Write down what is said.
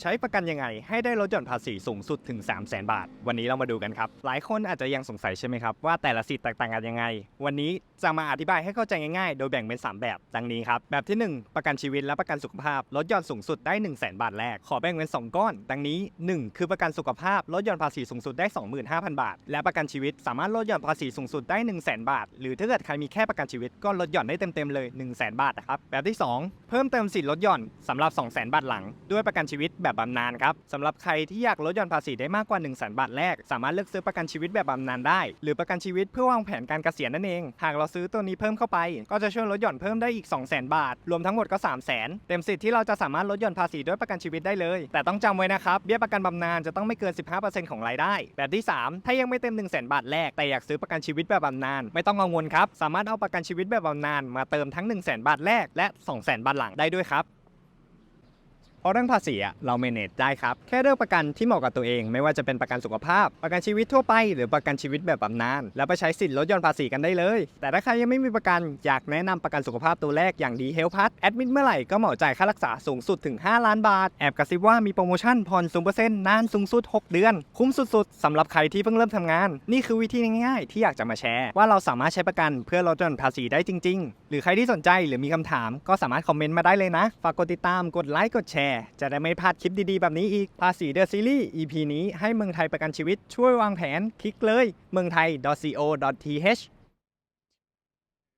ใช้ประกันยังไง ให้ได้ลดหย่อนภาษีสูงสุดถึง 3 0 0 0 0 0บาท วันนี้เรามาดูกันครับ หลายคนอาจจะยังสงสัยใช่ไหมครับ ว่าแต่ละสิทธิ์แตกต่างกันยังไง วันนี้จะมาอธิบายให้เข้าใจง่ายๆ โดยแบ่งเป็น 3 แบบ ดังนี้ครับ แบบที่ 1 ประกันชีวิตและประกันสุขภาพ ลดหย่อนสูงสุดได้ 1 0 0 0 0แบาทแรก ขอแบ่งเป็น 2 ก้อน ดังนี้ 1 คือประกันสุขภาพลดหย่อนภาษีสูงสุดได้ 25,000 บาท และประกันชีวิตสามารถลดหย่อนภาษีสูงสุดได้ 1 0 0 0 0แบาท หรือถ้าเกิดใครมีแค่ประกันชีวิตก็ลดหย่อนได้เต็มๆเลย 1 0 0 0 0 0บาทนะครับแบบที่ 2 เพิ่มเติมสิทธิ์ลดหย่อนสำหรับ 2 0 0 0 0 0บาทหลังด้วยประกันชีวิตแบบบำนาญครับสำหรับใครที่อยากลดหย่อนภาษีได้มากกว่า1 0 0 0 0 0บาทแรก สามารถเลือกซื้อประกันชีวิตแบบบำนาญได้ หรือประกันชีวิตเพื่อวางแผนการเกษียณนั่นเอง หากเราซื้อตัวนี้เพิ่มเข้าไป ก็จะช่วยลดหย่อนเพิ่มได้อีก 2 0 0 0 0 0 บาท รวมทั้งหมดก็ 3 0 0 0 0 0เต็มสิทธิ์ที่เราจะสามารถลดหย่อนภาษีด้วยประกันชีวิตได้เลย แต่ต้องจำไว้นะครับเบี้ยประกันบำนาญจะต้องไม่เกิน 15%ของรายได้ แบบที่ 3 ถ้ายังไม่เต็ม 1 0 0 0 0 0 บาทแรกแต่อยากซื้อประกันชีวิตแบบบำนาญไม่ต้องกังวลครับสามารถเอาประกันชีวิตแบบบำนาญมาเติมทั้ง 1 0 0 0 0 0 บาทแรกและ 2 0 0 0 0 0 บาทหลังได้ด้วยครับ เพราะเรื่องภาษีเราเมเนจได้ครับ แค่เลือกประกันที่เหมาะกับตัวเอง ไม่ว่าจะเป็นประกันสุขภาพ ประกันชีวิตทั่วไป หรือประกันชีวิตแบบบำนาญแล้วไปใช้สิทธิ์ลดหย่อนภาษีกันได้เลย แต่ถ้าใครยังไม่มีประกันอยากแนะนำประกันสุขภาพตัวแรกอย่างดีเฮลพัทแอดมิดเมื่อไหร่ก็เหมาจ่ายค่ารักษาสูงสุดถึง 5 ล้านบาท แอบกระซิบว่ามีโปรโมชั่นผ่อนศูนเปอร์เซ็นต์นานสูงสุด 6 เดือน คุ้มสุดๆสำหรับใครที่เพิ่งเริ่มทำงาน นี่คือวิธีง่ายๆ ที่อยากจะมาแชร์ ว่าเราสามารถใช้ประกันเพื่อลดหย่อนภาษีได้จริง ๆ หรือใครที่สนใจหรือมีคำถาม ก็สามารถคอมเมนต์มาได้เลยนะ ฝากกดติดตามกดไลค์กดแชร์จะได้ไม่พลาดคลิปดีๆ แบบนี้อีก ภาษีเดอะซีรีส์ EP นี้ให้เมืองไทยประกันชีวิตช่วยวางแผน คลิกเลย เมืองไทย .co.th